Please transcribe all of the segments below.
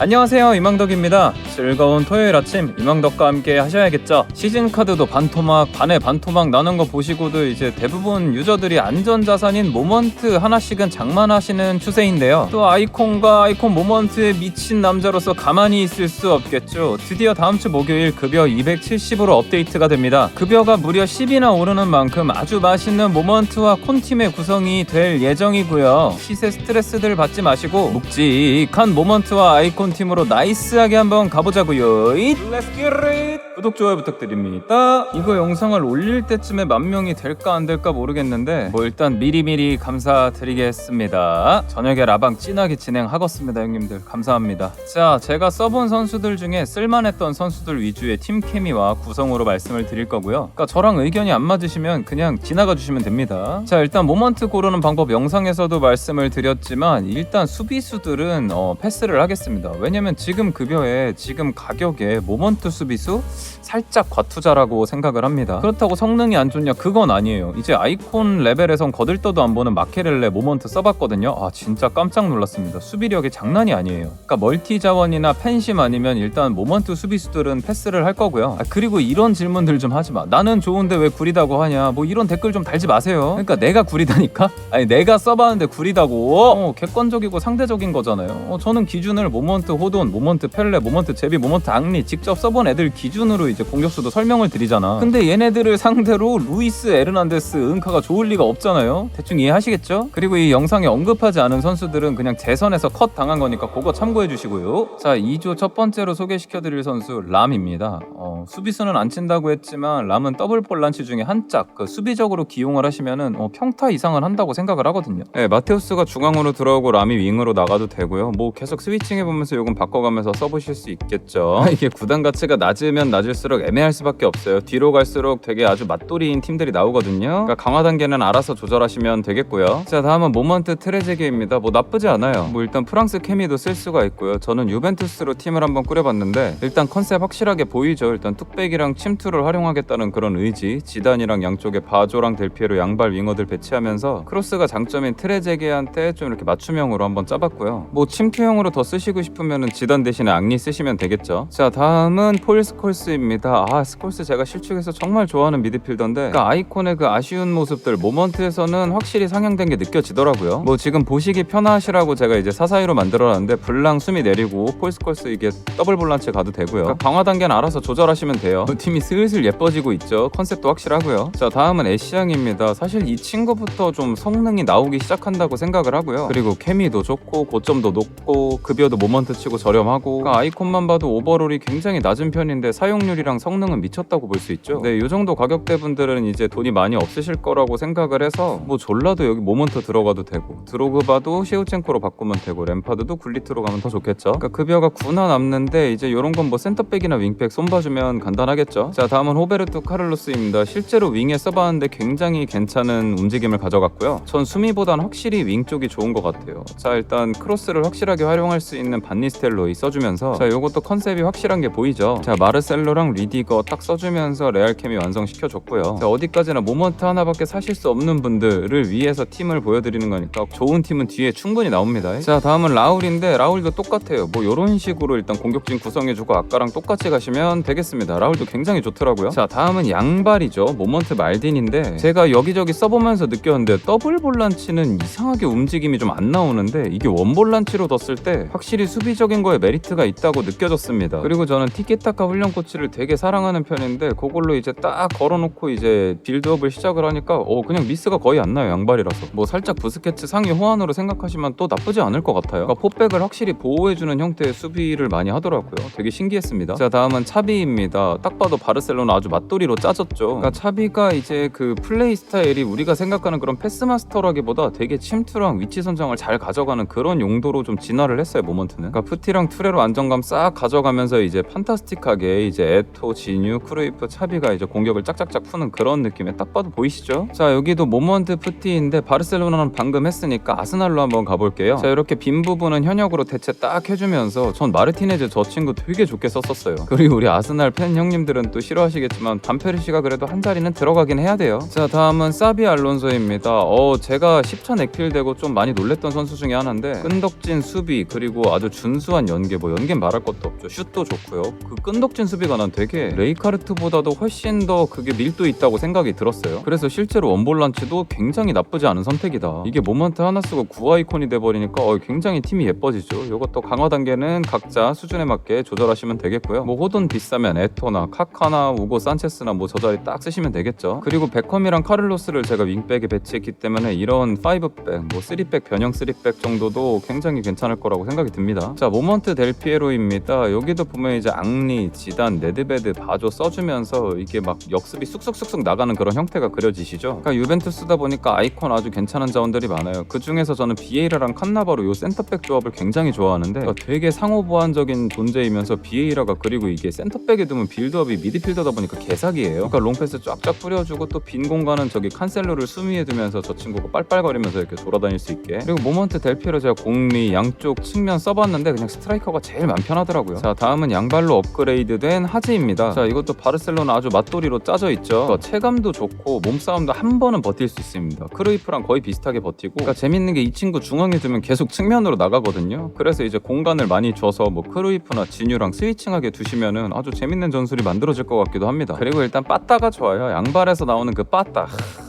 안녕하세요 이망덕입니다. 즐거운 토요일 아침 이망덕과 함께 하셔야겠죠? 시즌 카드도 반토막 반에 반토막 나는 거 보시고도 이제 대부분 유저들이 안전자산인 모먼트 하나씩은 장만하시는 추세인데요. 또 아이콘과 아이콘 모먼트에 미친 남자로서 가만히 있을 수 없겠죠. 드디어 다음 주 목요일 급여 270으로 업데이트가 됩니다. 급여가 무려 10이나 오르는 만큼 아주 맛있는 모먼트와 콘팀의 구성이 될 예정이고요. 시세 스트레스들 받지 마시고 묵직한 모먼트와 아이콘 팀으로 나이스하게 한번 가보자고요 Let's! 구독 좋아요 부탁드립니다. 이거 영상을 올릴 때쯤에 만 명이 될까 안 될까 모르겠는데 뭐 일단 미리미리 감사드리겠습니다. 저녁에 라방 진하게 진행하겠습니다 형님들. 감사합니다. 자 제가 써본 선수들 중에 쓸만했던 선수들 위주의 팀 케미와 구성으로 말씀을 드릴 거고요. 그러니까 저랑 의견이 안 맞으시면 그냥 지나가 주시면 됩니다. 자 일단 모먼트 고르는 방법 영상에서도 말씀을 드렸지만 일단 수비수들은 어, 패스를 하겠습니다. 왜냐면 지금 급여에 지금 가격에 모먼트 수비수 살짝 과투자라고 생각을 합니다. 그렇다고 성능이 안 좋냐? 그건 아니에요. 이제 아이콘 레벨에선 거들떠도 안 보는 마케렐레 모먼트 써봤거든요. 아 진짜 깜짝 놀랐습니다. 수비력이 장난이 아니에요. 그러니까 멀티 자원이나 팬심 아니면 일단 모먼트 수비수들은 패스를 할 거고요. 아, 그리고 이런 질문들 좀 하지 마. 나는 좋은데 왜 구리다고 하냐? 뭐 이런 댓글 좀 달지 마세요. 그러니까 내가 구리다니까? 아니 내가 써봤는데 구리다고? 어, 객관적이고 상대적인 거잖아요. 어, 저는 기준을 모먼트 호돈, 모먼트 펠레, 모먼트 제비, 모먼트 앙리 직접 써본 애들 기준으로 이제 공격수도 설명을 드리잖아. 근데 얘네들을 상대로 루이스 에르난데스 은카가 좋을 리가 없잖아요. 대충 이해하시겠죠? 그리고 이 영상에 언급하지 않은 선수들은 그냥 재선에서 컷 당한 거니까 그거 참고해 주시고요. 자, 2조 첫 번째로 소개시켜 드릴 선수 람입니다. 어, 수비수는 안 친다고 했지만 람은 더블 볼란치 중에 한 짝 그 수비적으로 기용을 하시면은 어, 평타 이상을 한다고 생각을 하거든요. 네, 마테우스가 중앙으로 들어오고 람이 윙으로 나가도 되고요. 뭐 계속 스위칭해 보면서 요건 바꿔가면서 써보실 수 있겠죠. 이게 구단 가치가 낮으면 낮을 수록 애매할 수밖에 없어요. 뒤로 갈수록 되게 아주 맛돌이인 팀들이 나오거든요. 그러니까 강화 단계는 알아서 조절하시면 되겠고요. 자 다음은 모먼트 트레제게입니다. 뭐 나쁘지 않아요. 뭐 일단 프랑스 케미도 쓸 수가 있고요. 저는 유벤투스로 팀을 한번 꾸려봤는데 일단 컨셉 확실하게 보이죠. 일단 뚝배기랑 침투를 활용하겠다는 그런 의지. 지단이랑 양쪽에 바조랑 델피에로 양발 윙어들 배치하면서 크로스가 장점인 트레제게한테 좀 이렇게 맞춤형으로 한번 짜봤고요. 뭐 침투형으로 더 쓰시고 싶으면은 지단 대신에 앙리 쓰시면 되겠죠. 자 다음은 폴 스콜스 입니다. 아 스콜스 제가 실축해서 정말 좋아하는 미드필더인데 그러니까 아이콘의 그 아쉬운 모습들 모먼트에서는 확실히 상향된 게 느껴지더라고요. 뭐 지금 보시기 편하시라고 제가 이제 사사이로 만들어놨는데 블랑 숨이 내리고 폴 스콜스 이게 더블 볼란치 가도 되고요. 그러니까 강화 단계는 알아서 조절하시면 돼요. 팀이 슬슬 예뻐지고 있죠. 컨셉도 확실하고요. 자 다음은 애쉬양입니다. 사실 이 친구부터 좀 성능이 나오기 시작한다고 생각을 하고요. 그리고 케미도 좋고 고점도 높고 급여도 모먼트 치고 저렴하고 그러니까 아이콘만 봐도 오버롤이 굉장히 낮은 편인데 사용 률이랑 성능은 미쳤다고 볼 수 있죠. 네, 이 정도 가격대 분들은 이제 돈이 많이 없으실 거라고 생각을 해서 뭐 졸라도 여기 모먼트 들어가도 되고 드로그바도 시우첸코로 바꾸면 되고 램파드도 굴리트로 가면 더 좋겠죠. 그러니까 급여가 9나 남는데 이제 이런 건 뭐 센터백이나 윙백 손봐주면 간단하겠죠. 자 다음은 호베르토 카를로스입니다. 실제로 윙에 써봤는데 굉장히 괜찮은 움직임을 가져갔고요. 전 수미보단 확실히 윙 쪽이 좋은 것 같아요. 자 일단 크로스를 확실하게 활용할 수 있는 반니스텔로이 써주면서 자 요것도 컨셉이 확실한 게 보이죠. 자 마르셀로 랑 리디거 딱 써주면서 레알 캠이 완성시켜줬고요. 자 어디까지나 모먼트 하나밖에 사실 수 없는 분들을 위해서 팀을 보여드리는 거니까 좋은 팀은 뒤에 충분히 나옵니다. 자 다음은 라울인데 라울도 똑같아요. 뭐 이런 식으로 일단 공격진 구성해주고 아까랑 똑같이 가시면 되겠습니다. 라울도 굉장히 좋더라고요. 자 다음은 양발이죠. 모먼트 말딘인데 제가 여기저기 써보면서 느꼈는데 더블 볼란치는 이상하게 움직임이 좀 안 나오는데 이게 원 볼란치로 뒀을 때 확실히 수비적인 거에 메리트가 있다고 느껴졌습니다. 그리고 저는 티키타카 훈련 코치 를 되게 사랑하는 편인데 그걸로 이제 딱 걸어놓고 이제 빌드업을 시작을 하니까 어 그냥 미스가 거의 안 나요 양발이라서 뭐 살짝 부스케츠 상위 호환으로 생각하시면 또 나쁘지 않을 것 같아요. 그러니까 포백을 확실히 보호해주는 형태의 수비를 많이 하더라고요. 되게 신기했습니다. 자 다음은 차비입니다. 딱 봐도 바르셀로나 아주 맛돌이로 짜졌죠. 그러니까 차비가 이제 그 플레이 스타일이 우리가 생각하는 그런 패스마스터라기보다 되게 침투랑 위치 선정을 잘 가져가는 그런 용도로 좀 진화를 했어요 모먼트는. 그러니까 푸티랑 투레로 안정감 싹 가져가면서 이제 판타스틱하게 이제 에토, 진유, 크루이프, 차비가 이제 공격을 짝짝짝 푸는 그런 느낌에 딱 봐도 보이시죠? 자 여기도 모먼트 푸티인데 바르셀로나는 방금 했으니까 아스날로 한번 가볼게요. 자 이렇게 빈 부분은 현역으로 대체 딱 해주면서 전 마르티네즈 저 친구 되게 좋게 썼었어요. 그리고 우리 아스날 팬 형님들은 또 싫어하시겠지만 반페르시가 그래도 한 자리는 들어가긴 해야 돼요. 자 다음은 사비 알론소입니다. 어 제가 10차 넥필되고 좀 많이 놀랬던 선수 중에 하나인데 끈덕진 수비 그리고 아주 준수한 연계 뭐 연계 말할 것도 없죠. 슛도 좋고요. 그 끈덕진 수비가 난 되게 레이카르트보다도 훨씬 더 그게 밀도 있다고 생각이 들었어요. 그래서 실제로 원볼란치도 굉장히 나쁘지 않은 선택이다. 이게 모먼트 하나 쓰고 구 아이콘이 돼버리니까 어, 굉장히 팀이 예뻐지죠. 이것도 강화 단계는 각자 수준에 맞게 조절하시면 되겠고요. 뭐 호돈 비싸면 에토나 카카나 우고 산체스나 뭐 저 자리 딱 쓰시면 되겠죠. 그리고 베컴이랑 카를로스를 제가 윙백에 배치했기 때문에 이런 5백, 뭐 3백 변형 3백 정도도 굉장히 괜찮을 거라고 생각이 듭니다. 자 모먼트 델 피에로입니다. 여기도 보면 이제 앙리, 지단, 네드베드, 바조 써주면서 이게 막 역습이 쑥쑥쑥쑥 나가는 그런 형태가 그려지시죠. 그러니까 유벤투스다 보니까 아이콘 아주 괜찮은 자원들이 많아요. 그 중에서 저는 비에이라랑 칸나바로 요 센터백 조합을 굉장히 좋아하는데 그러니까 되게 상호 보완적인 존재이면서 비에이라가 그리고 이게 센터백에 두면 빌드업이 미드필더다 보니까 개사기예요. 그러니까 롱패스 쫙쫙 뿌려주고 또 빈 공간은 저기 칸셀로를 수미에 두면서 저 친구가 빨빨거리면서 이렇게 돌아다닐 수 있게 그리고 모먼트 델피에로 제가 공리 양쪽 측면 써봤는데 그냥 스트라이커가 제일 맘 편하더라고요. 자 다음은 양발로 업그레이드된 하 지입니다. 자 이것도 바르셀로나 아주 맛돌이로 짜져 있죠. 그러니까 체감도 좋고 몸싸움도 한 번은 버틸 수 있습니다. 크루이프랑 거의 비슷하게 버티고 그러니까 재밌는 게 이 친구 중앙에 두면 계속 측면으로 나가거든요. 그래서 이제 공간을 많이 줘서 뭐 크루이프나 진유랑 스위칭하게 두시면은 아주 재밌는 전술이 만들어질 것 같기도 합니다. 그리고 일단 빠따가 좋아요. 양발에서 나오는 그 빠따.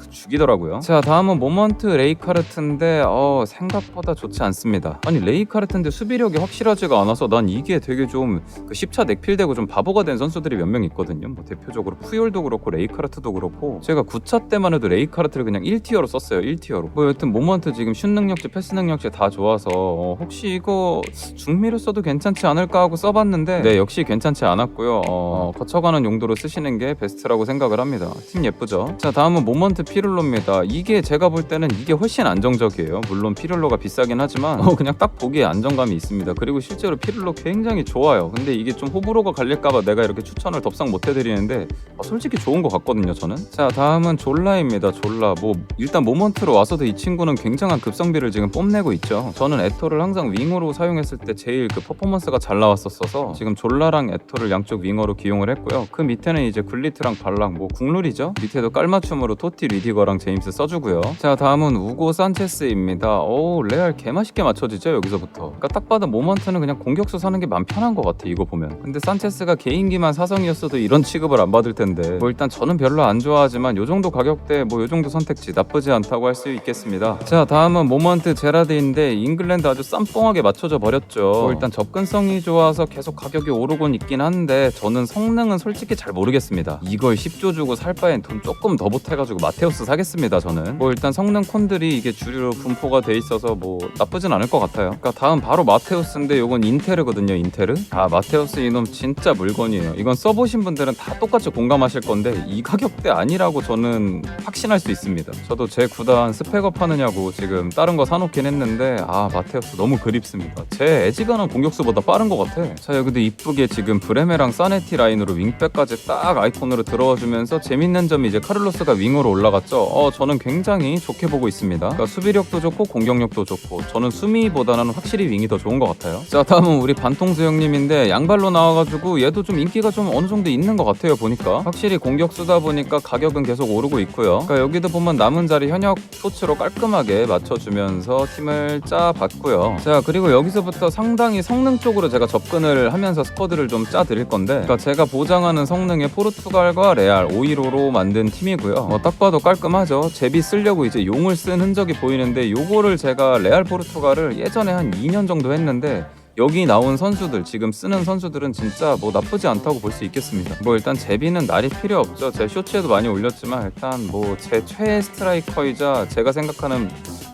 죽이더라고요. 자 다음은 모먼트 레이카르트인데 어 생각보다 좋지 않습니다. 아니 레이카르트인데 수비력이 확실하지가 않아서 난 이게 되게 좀 그 10차 넥필되고 좀 바보가 된 선수들이 몇 명 있거든요. 뭐 대표적으로 푸열도 그렇고 레이카르트도 그렇고 제가 9차 때만 해도 레이카르트를 그냥 1티어로 썼어요. 1티어로. 뭐 여튼 모먼트 지금 슛 능력치, 패스 능력치 다 좋아서 어, 혹시 이거 중미로 써도 괜찮지 않을까 하고 써봤는데 네 역시 괜찮지 않았고요. 어, 거쳐가는 용도로 쓰시는 게 베스트라고 생각을 합니다. 팀 예쁘죠? 자 다음은 모먼트 피 룰로입니다. 이게 제가 볼 때는 이게 훨씬 안정적이에요. 물론 피룰로가 비싸긴 하지만 어, 그냥 딱 보기에 안정감이 있습니다. 그리고 실제로 피룰로 굉장히 좋아요. 근데 이게 좀 호불호가 갈릴까봐 내가 이렇게 추천을 덥상 못 해드리는데 어, 솔직히 좋은 것 같거든요. 저는. 자 다음은 졸라입니다. 졸라. 뭐 일단 모먼트로 와서도 이 친구는 굉장한 급성비를 지금 뽐내고 있죠. 저는 에토를 항상 윙으로 사용했을 때 제일 그 퍼포먼스가 잘 나왔었어서 지금 졸라랑 에토를 양쪽 윙어로 기용을 했고요. 그 밑에는 이제 굴리트랑 발랑 뭐 국룰이죠. 밑에도 깔맞춤으로 토티 리디 거랑 제임스 써주고요. 자 다음은 우고 산체스입니다. 오 레알 개맛있게 맞춰지죠 여기서부터. 그러니까 딱 봐도 모먼트는 그냥 공격수 사는 게 맘 편한 것 같아 이거 보면. 근데 산체스가 개인기만 사성이었어도 이런 취급을 안 받을 텐데 뭐 일단 저는 별로 안 좋아하지만 요 정도 가격대 뭐 요 정도 선택지 나쁘지 않다고 할 수 있겠습니다. 자 다음은 모먼트 제라드인데 잉글랜드 아주 쌈뽕하게 맞춰져 버렸죠. 뭐 일단 접근성이 좋아서 계속 가격이 오르곤 있긴 한데 저는 성능은 솔직히 잘 모르겠습니다. 이걸 10조 주고 살 바엔 돈 조금 더 보태가지고 마테우스 사겠습니다. 저는 뭐 일단 성능 콘들이 이게 주류로 분포가 돼 있어서 뭐 나쁘진 않을 것 같아요. 그러니까 다음 바로 마테우스인데 요건 인테르거든요. 인테르. 아 마테우스 이놈 진짜 물건이에요. 이건 써보신 분들은 다 똑같이 공감하실 건데 이 가격대 아니라고 저는 확신할 수 있습니다. 저도 제 구단 스펙업 하느냐고 지금 다른 거 사놓긴 했는데 아 마테우스 너무 그립습니다. 제 에지가는 공격수보다 빠른 것 같아. 자 여기도 이쁘게 지금 브레메랑 사네티 라인으로 윙백까지 딱 아이콘으로 들어와주면서 재밌는 점이 이제 카를로스가 윙으로 올라갔죠. 어 저는 굉장히 좋게 보고 있습니다. 그러니까 수비력도 좋고 공격력도 좋고 저는 수미보다는 확실히 윙이 더 좋은 것 같아요. 자 다음은 우리 반통수 형님인데 양발로 나와가지고 얘도 좀 인기가 좀 어느 정도 있는 것 같아요 보니까 확실히 공격수다 보니까 가격은 계속 오르고 있고요. 그러니까 여기도 보면 남은 자리 현역 토치로 깔끔하게 맞춰주면서 팀을 짜봤고요. 자 그리고 여기서부터 상당히 성능 쪽으로 제가 접근을 하면서 스쿼드를 좀 짜드릴 건데 그러니까 제가 보장하는 성능의 포르투갈과 레알 515로 만든 팀이고요. 어, 딱 봐도 깔끔 하죠. 제비 쓰려고 이제 용을 쓴 흔적이 보이는데 요거를 제가 레알 포르투갈을 예전에 한 2년 정도 했는데 여기 나온 선수들 지금 쓰는 선수들은 진짜 뭐 나쁘지 않다고 볼 수 있겠습니다. 뭐 일단 제비는 날이 필요 없죠. 제 쇼츠에도 많이 올렸지만 일단 뭐 제 최애 스트라이커이자 제가 생각하는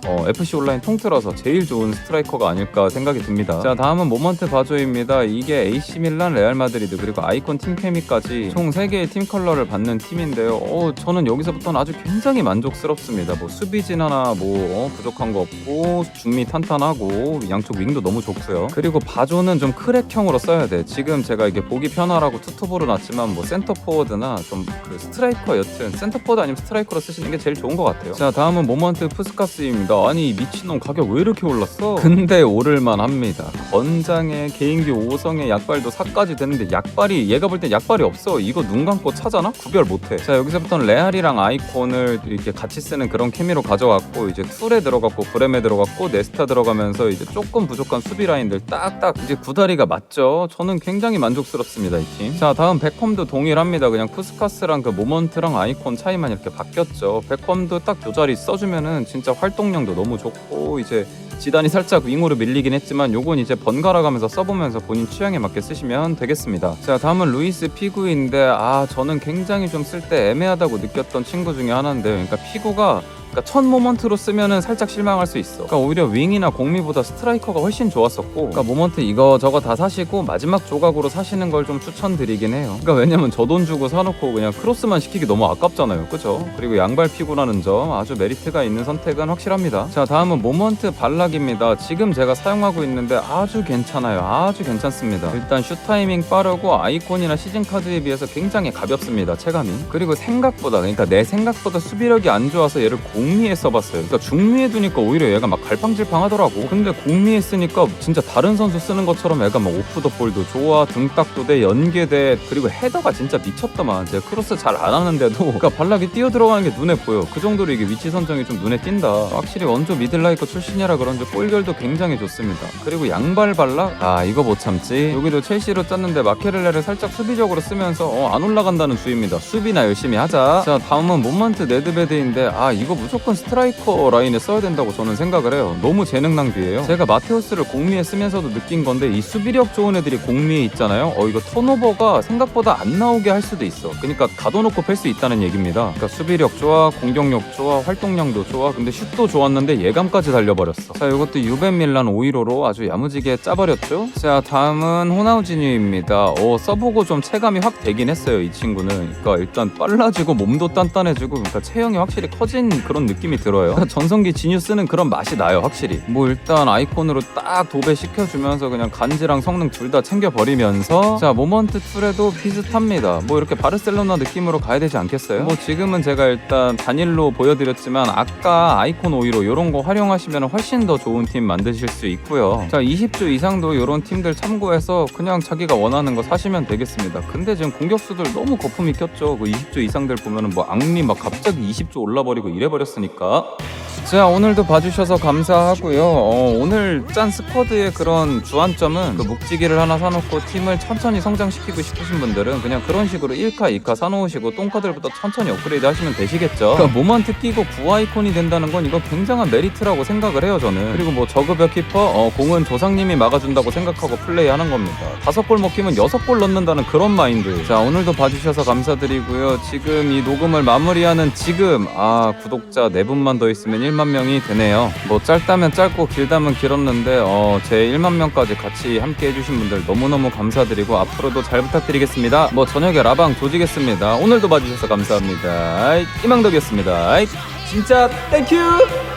어, FC 온라인 통틀어서 제일 좋은 스트라이커가 아닐까 생각이 듭니다. 자 다음은 모먼트 바조입니다. 이게 AC 밀란, 레알 마드리드 그리고 아이콘 팀 케미까지 총 3개의 팀 컬러를 받는 팀인데요. 어, 저는 여기서부터는 아주 굉장히 만족스럽습니다. 뭐 수비진 하나 뭐 어, 부족한 거 없고 중미 탄탄하고 양쪽 윙도 너무 좋고요. 그리고 바조는 좀 크랙형으로 써야 돼. 지금 제가 이게 보기 편하라고 투톱으로 놨지만 뭐 센터 포워드나 좀 그 스트라이커 여튼 센터 포워드 아니면 스트라이커로 쓰시는 게 제일 좋은 것 같아요. 자 다음은 모먼트 푸스카스입니다. 아니 미친놈 가격 왜 이렇게 올랐어? 근데 오를만 합니다. 건장에 개인기 5성에 약발도 4까지 되는데 약발이 얘가 볼 땐 약발이 없어. 이거 눈 감고 차잖아? 구별 못해. 자 여기서부터는 레알이랑 아이콘을 이렇게 같이 쓰는 그런 케미로 가져갔고 이제 툴에 들어갔고 브렘에 들어갔고 네스타 들어가면서 이제 조금 부족한 수비 라인들 딱딱 이제 구다리가 맞죠. 저는 굉장히 만족스럽습니다 이 팀. 자 다음 백컴도 동일합니다. 그냥 푸스카스랑 그 모먼트랑 아이콘 차이만 이렇게 바뀌었죠. 백컴도 딱 교자리 써주면은 진짜 활동량 도 너무 좋고 이제 지단이 살짝 윙으로 밀리긴 했지만 요건 이제 번갈아 가면서 써보면서 본인 취향에 맞게 쓰시면 되겠습니다. 자 다음은 루이스 피구인데 아 저는 굉장히 좀 쓸 때 애매하다고 느꼈던 친구 중에 하나인데요. 그러니까 피구가 그러니까 첫 모먼트로 쓰면은 살짝 실망할 수 있어. 그러니까 오히려 윙이나 공미보다 스트라이커가 훨씬 좋았었고, 그러니까 모먼트 이거 저거 다 사시고 마지막 조각으로 사시는 걸 좀 추천드리긴 해요. 그러니까 왜냐면 저 돈 주고 사놓고 그냥 크로스만 시키기 너무 아깝잖아요, 그죠? 그리고 양발 피구라는 점 아주 메리트가 있는 선택은 확실합니다. 자 다음은 모먼트 발락입니다. 지금 제가 사용하고 있는데 아주 괜찮아요, 아주 괜찮습니다. 일단 슛 타이밍 빠르고 아이콘이나 시즌 카드에 비해서 굉장히 가볍습니다, 체감이. 그리고 생각보다 그러니까 내 생각보다 수비력이 안 좋아서 얘를 공 미에 써봤어요. 그러니까 중미에 두니까 오히려 얘가 막 갈팡질팡하더라고. 근데 공미에 쓰니까 진짜 다른 선수 쓰는 것처럼 얘가 막 오프 더 볼도 좋아, 등딱도 돼, 연계돼, 그리고 헤더가 진짜 미쳤더만. 제가 크로스 잘 안 하는데도 그러니까 발락이 뛰어 들어가는 게 눈에 보여. 그 정도로 이게 위치 선정이 좀 눈에 띈다. 확실히 원조 미들라이커 출신이라 그런지 볼결도 굉장히 좋습니다. 그리고 양발 발락? 아 이거 못 참지. 여기도 첼시로 짰는데 마케렐레를 살짝 수비적으로 쓰면서 어, 안 올라간다는 주의입니다. 수비나 열심히 하자. 자 다음은 몬먼트 네드베드인데 아 이거 무조건 스트라이커 라인에 써야 된다고 저는 생각을 해요. 너무 재능 낭비예요. 제가 마테우스를 공미에 쓰면서도 느낀 건데 이 수비력 좋은 애들이 공미에 있잖아요. 어 이거 턴오버가 생각보다 안 나오게 할 수도 있어. 그러니까 가둬놓고 팰수 있다는 얘기입니다. 그러니까 수비력 좋아, 공격력 좋아, 활동량도 좋아. 근데 슛도 좋았는데 예감까지 달려버렸어. 자 이것도 유벤 밀란 515로 아주 야무지게 짜버렸죠. 자 다음은 호나우지뉴입니다. 어 써보고 좀 체감이 확 되긴 했어요. 이 친구는. 그러니까 일단 빨라지고 몸도 단단해지고 그러니까 체형이 확실히 커진 그런 느낌이 들어요. 그러니까 전성기 쓰는 그런 맛이 나요, 확실히. 뭐 일단 아이콘으로 딱 도배 시켜주면서 그냥 간지랑 성능 둘 다 챙겨버리면서 자 모먼트 툴에도 비슷합니다. 뭐 이렇게 바르셀로나 느낌으로 가야 되지 않겠어요? 뭐 지금은 제가 일단 단일로 보여드렸지만 아까 아이콘 오이로 이런 거 활용하시면 훨씬 더 좋은 팀 만드실 수 있고요. 자 20조 이상도 이런 팀들 참고해서 그냥 자기가 원하는 거 사시면 되겠습니다. 근데 지금 공격수들 너무 거품이 꼈죠. 그 20조 이상들 보면은 뭐 악리 막 갑자기 20조 올라버리고 이래버 렸으니까. 자 오늘도 봐주셔서 감사하고요. 어, 오늘 짠 스쿼드의 그런 주안점은 그 묵지기를 하나 사놓고 팀을 천천히 성장시키고 싶으신 분들은 그냥 그런 식으로 1카, 2카 사놓으시고 똥카들부터 천천히 업그레이드 하시면 되시겠죠. 그러니까 모먼트 끼고 구아이콘이 된다는 건 이거 굉장한 메리트라고 생각을 해요 저는. 그리고 뭐 저급여 키퍼 어, 공은 조상님이 막아준다고 생각하고 플레이하는 겁니다. 다섯 골 먹히면 여섯 골 넣는다는 그런 마인드. 자 오늘도 봐주셔서 감사드리고요. 지금 이 녹음을 마무리하는 지금 아 구독자 네 분만 더 있으면 1만 명이 되네요. 뭐 짧다면 짧고 길다면 길었는데 어, 제 1만 명까지 같이 함께 해주신 분들 너무너무 감사드리고 앞으로도 잘 부탁드리겠습니다. 뭐 저녁에 라방 조지겠습니다. 오늘도 봐주셔서 감사합니다. 이망덕이었습니다. 진짜 땡큐!